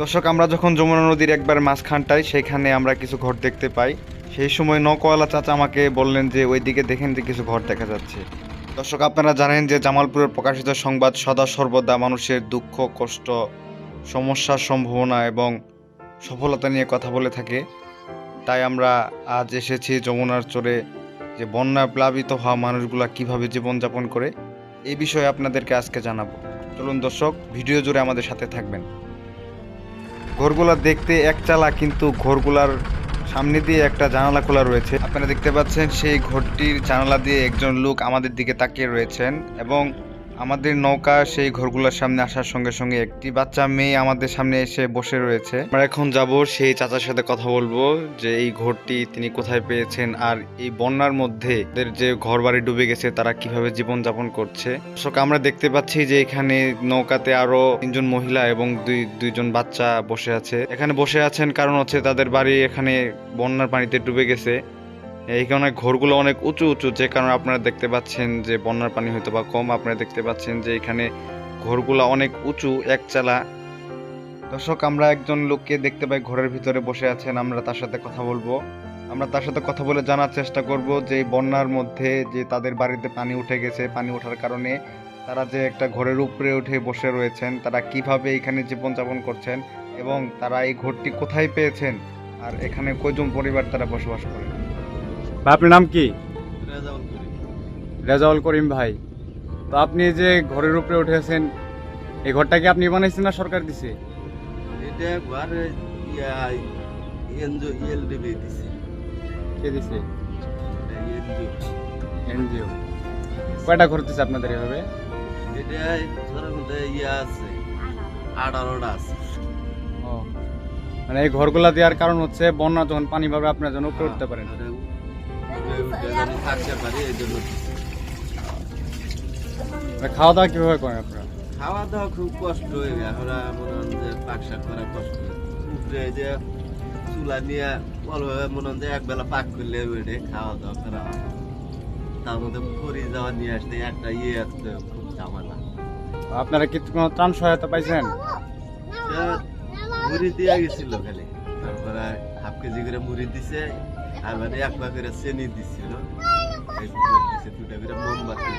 দর্শক, আমরা যখন যমুনা নদীর একবার মাঝখানটায়, সেখানে আমরা কিছু ঘর দেখতে পাই। সেই সময় নকওয়ালা চাচা আমাকে বললেন যে, ওইদিকে দেখেন যে কিছু ঘর দেখা যাচ্ছে। দর্শক, আপনারা জানেন যে জামালপুরের প্রকাশিত সংবাদ সদা সর্বদা মানুষের দুঃখ, কষ্ট, সমস্যার সম্ভাবনা এবং সফলতা নিয়ে কথা বলে থাকে। তাই আমরা আজ এসেছি যমুনার চরে যে বন্যা প্লাবিত হওয়া মানুষগুলা কীভাবে জীবনযাপন করে এই বিষয়ে আপনাদেরকে আজকে জানাব। চলুন দর্শক, ভিডিও জুড়ে আমাদের সাথে থাকবেন। ঘরগুলা দেখতে একচালা কিন্তু ঘরগুলার সামনে দিয়ে একটা জানালা খোলা রয়েছে। আপনারা দেখতে পাচ্ছেন সেই ঘরটির জানালা দিয়ে একজন লোক আমাদের দিকে তাকিয়ে রয়েছেন এবং আমাদের নৌকা সেই ঘরগুলোর সামনে আসার সঙ্গে সঙ্গে একটি বাচ্চা মেয়ে আমাদের সামনে এসে বসে রয়েছে। আমরা এখন যাব সেই চাচার সাথে কথা বলব যে এই ঘরটি তিনি কোথায় পেয়েছেন আর এই বন্যার মধ্যে যে ঘর বাড়ি ডুবে গেছে তারা কীভাবে জীবন যাপন করছে। দর্শক, আমরা দেখতে পাচ্ছি যে এখানে নৌকাতে আরও তিনজন মহিলা এবং দুই দুইজন বাচ্চা বসে আছে। এখানে বসে আছেন কারণ হচ্ছে তাদের বাড়ি এখানে বন্যার পানিতে ডুবে গেছে। এই কারণে ঘরগুলো অনেক উঁচু উঁচু, যে কারণে আপনারা দেখতে পাচ্ছেন যে বন্যার পানি হয়তো বা কম। আপনারা দেখতে পাচ্ছেন যে এখানে ঘরগুলো অনেক উঁচু, একচালা। দর্শক, আমরা একজন লোককে দেখতে পাই, ঘরের ভিতরে বসে আছেন। আমরা তার সাথে কথা বলব। আমরা তার সাথে কথা বলে জানার চেষ্টা করব যে বন্যার মধ্যে যে তাদের বাড়িতে পানি উঠে গেছে, পানি ওঠার কারণে তারা যে একটা ঘরের উপরে উঠে বসে রয়েছেন, তারা কীভাবে এখানে জীবনযাপন করছেন এবং তারা এই ঘরটি কোথায় পেয়েছেন আর এখানে কয়জন পরিবার তারা বসবাস করে ভাই আপনার নাম কি? রেজাউল করিম। ভাই। তো আপনি যে ঘরের উপরে উঠেছেন এই ঘরটা কি আপনি বানাইছেন না সরকার দিছে? এটা একবার এনজিও ইএলডিবি দিছে। কে দিছে? এনজিও। এনজিও। কয়টা ঘর দিছে আপনাদের এভাবে? এটা ধরেন মধ্যে ইয়া আছে আঠারোটা আছে। ও। মানে এই ঘরগুলা দেওয়ার কারণ হচ্ছে বন্যা যখন পানি ভাবে আপনার জন্য উপরে উঠতে পারেন উপরে থাকতে পারি এই জন্য। খাওয়া দাওয়া কীভাবে করেন আপনারা? খাওয়া দাওয়া খুব কষ্ট হয়ে গেছে। আমরা মনে হন যে পাক শাক করা কষ্ট উপরে যে চুলা নিয়ে ভালোভাবে মনে হন যে একবেলা পাক করলে খাওয়া দাওয়া করা তার মধ্যে পরি যাওয়া নিয়ে আসতে একটা ইয়ে আসতে খুব ঝামেলা। আপনারা কি কোনো ত্রাণ সহায়তা পাইছেন? মুড়ি দিয়া গেছিল খালি। তারপরে হাফ কেজি করে মুড়ি দিছে আর মানে এক পা করে চেনি দিছিল। দুটা করে মোমবাতি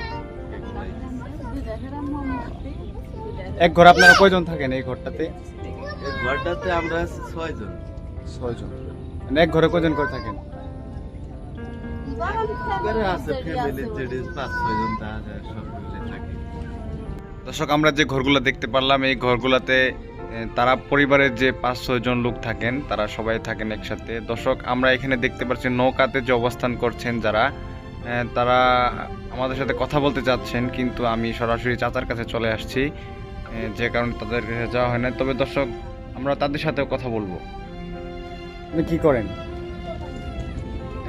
এক ঘর আপনারা কয়জন থাকেন এই ঘরটাতে? এই ঘরটাতে আমরা ছয়জন। ছয়জন। মানে এক ঘরে কয়জন করে থাকেন? আছে ফ্যামিলি পাঁচ ছয়জন তা সব মিলে থাকি। দর্শক আমরা যে ঘরগুলো দেখতে পারলাম এই ঘরগুলোতে তারা পরিবারের যে পাঁচ ছয় জন লোক থাকেন তারা সবাই থাকেন একসাথে। দর্শক আমরা এখানে দেখতে পাচ্ছি নৌকাতে যে অবস্থান করছেন যারা তারা আমাদের সাথে কথা বলতে চাচ্ছেন কিন্তু আমি সরাসরি চাচার কাছে চলে আসছি যে কারণে তাদের কাছে যাওয়া হয় না। তবে দর্শক আমরা তাদের সাথেও কথা বলব। আপনি কি করেন?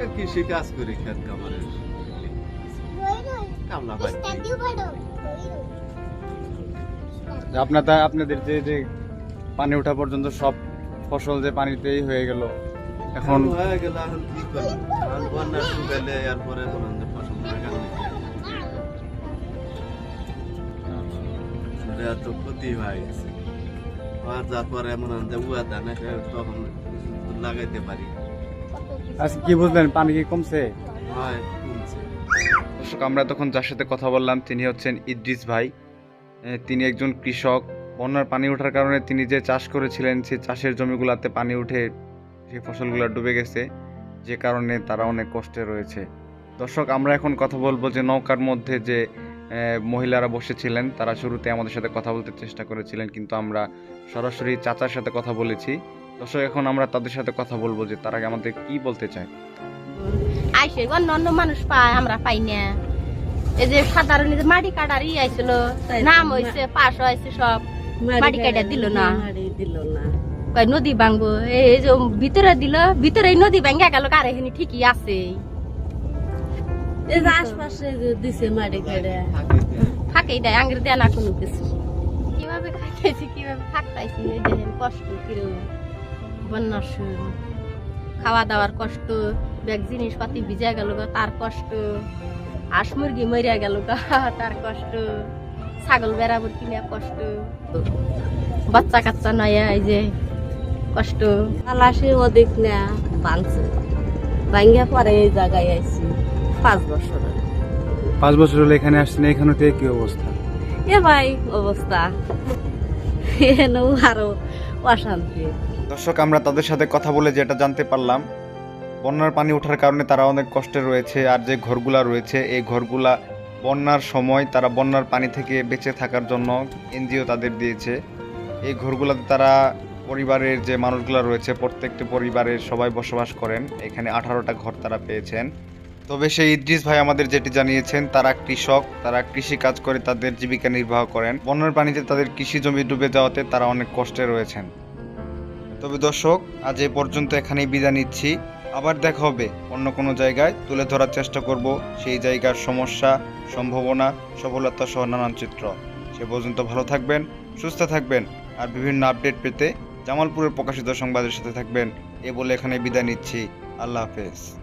এই কৃষি কাজ করি খেত কামারের কামলা পাই যে আপনাদের আপনাদের যে যে পানি ওঠা পর্যন্ত সব ফসল যে পানিতেই হয়ে গেল। এখন হয়ে গেল এখন কি করব? বন্যা শুকাইলে এরপরে ফসল লাগানো ক্ষতি হয়ে গেছে। আর যার পরে মনে হয় উয়া ধান তখন লাগাইতে পারি। আজকে কি বুঝলেন পানি কি কমছে? হয় কমছে। দর্শক আমরা তখন যার সাথে কথা বললাম তিনি হচ্ছেন ইদ্রিস ভাই। তিনি একজন কৃষক। বন্যার পানি ওঠার কারণে তিনি যে চাষ করেছিলেন সেই চাষের জমিগুলোতে পানি উঠে সেই ফসলগুলো ডুবে গেছে। যে কারণে তারা অনেক কষ্টে রয়েছে। দর্শক আমরা এখন কথা বলব যে নৌকার মধ্যে যে মহিলারা বসেছিলেন তারা শুরুতে আমাদের সাথে কথা বলতে চেষ্টা করেছিলেন কিন্তু আমরা সরাসরি চাচার সাথে কথা বলেছি। দর্শক এখন আমরা তাদের সাথে কথা বলব যে তারা আমাদের কি বলতে চায়। আইসে অন্য অন্য মানুষ পায় আমরা পাই না। এই যে সাধারণ মাটি কাটার ই আইছিল নাম হয়েছে পাশ হয়েছে সব। মাটি কাটা দিল না দিল না কয় নদী ভাঙবো এই যে ভিতরে দিল ভিতরে নদী ভাঙ্গা গেল কার এখানে ঠিকই আছে এই যে আশপাশে দিছে মাটি কেড়ে থাকেই দেয় আঙ্গের দেয় না কোনো কিছু কীভাবে খাইতেছি কীভাবে থাকতেছি এই দেখেন কষ্ট কিরম বন্যার সময় খাওয়া দাওয়ার কষ্ট ব্যাগ জিনিসপাতি ভিজা গেল তার কষ্ট হাঁস মুরগি মরিয়া গেল তার কষ্ট ছাগল বেড়াবর কিনে কষ্ট। বাচ্চা কাচ্চা নয় এই যে কষ্ট। তালাশে ওদিক না ভাঙছে ভাঙ্গা পরে এই জায়গায় আইছি পাঁচ বছর পাঁচ বছর হলো এখানে আসছেন এখানে থেকে কি অবস্থা। এ ভাই অবস্থা। এখানেও আরও অশান্তি। দর্শক আমরা তাদের সাথে কথা বলে যেটা জানতে পারলাম বন্যার পানি ওঠার কারণে তারা অনেক কষ্টে রয়েছে আর যে ঘরগুলা রয়েছে এই ঘরগুলা বন্যার সময় তারা বন্যার পানি থেকে বেঁচে থাকার জন্য এনজিও তাদের দিয়েছে। এই ঘরগুলোতে তারা পরিবারের যে মানুষগুলো রয়েছে, প্রত্যেকটি পরিবারের সবাই বসবাস করেন। এখানে আঠারোটা ঘর তারা পেয়েছেন। তবে সেই ইদ্রিস ভাই আমাদের যেটি জানিয়েছেন, তারা কৃষক, তারা কৃষি কাজ করে তাদের জীবিকা নির্বাহ করেন। বন্যার পানিতে তাদের কৃষি জমি ডুবে যাওয়াতে তারা অনেক কষ্টে রয়েছেন। তবে দর্শক, আজ এ পর্যন্ত এখানেই বিদায় নিচ্ছি। আবার দেখা হবে। অন্য কোনো জায়গায় তুলে ধরার চেষ্টা করব। সেই জায়গার সমস্যা, সম্ভাবনা, সফলতা সহ নানান চিত্র। সে পর্যন্ত ভালো থাকবেন, সুস্থ থাকবেন আর বিভিন্ন আপডেট পেতে জামালপুরের প্রকাশিত সংবাদের সাথে থাকবেন। এ বলে এখানে বিদায় নিচ্ছি। আল্লাহ হাফেজ।